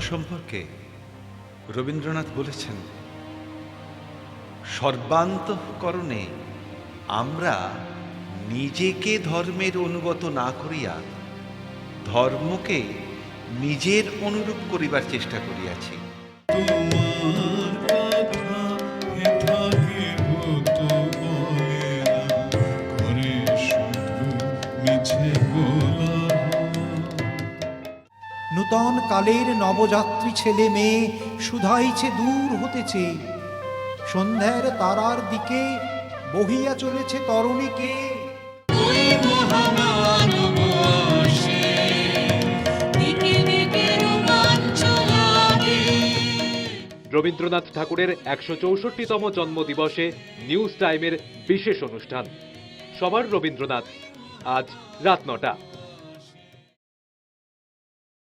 সম্পর্কে রবীন্দ্রনাথ বলেছেন, সর্বান্তঃকরণে আমরা নিজেকে ধর্মের অনুগত না করিয়া ধর্মকে নিজের অনুরূপ করিবার চেষ্টা করিয়াছি। হতো বলে নূতন কালের নবযাত্রী ছেলে মেয়ে শুধাইছে দূর হতেছে। সন্ধ্যার তারার দিকে বহিয়া চলেছে তরণীকে। রবীন্দ্রনাথ ঠাকুরের একশো চৌষট্টিতম জন্মদিবসে নিউজ টাইমের বিশেষ অনুষ্ঠান। সবার রবীন্দ্রনাথ আজ রাত নটা।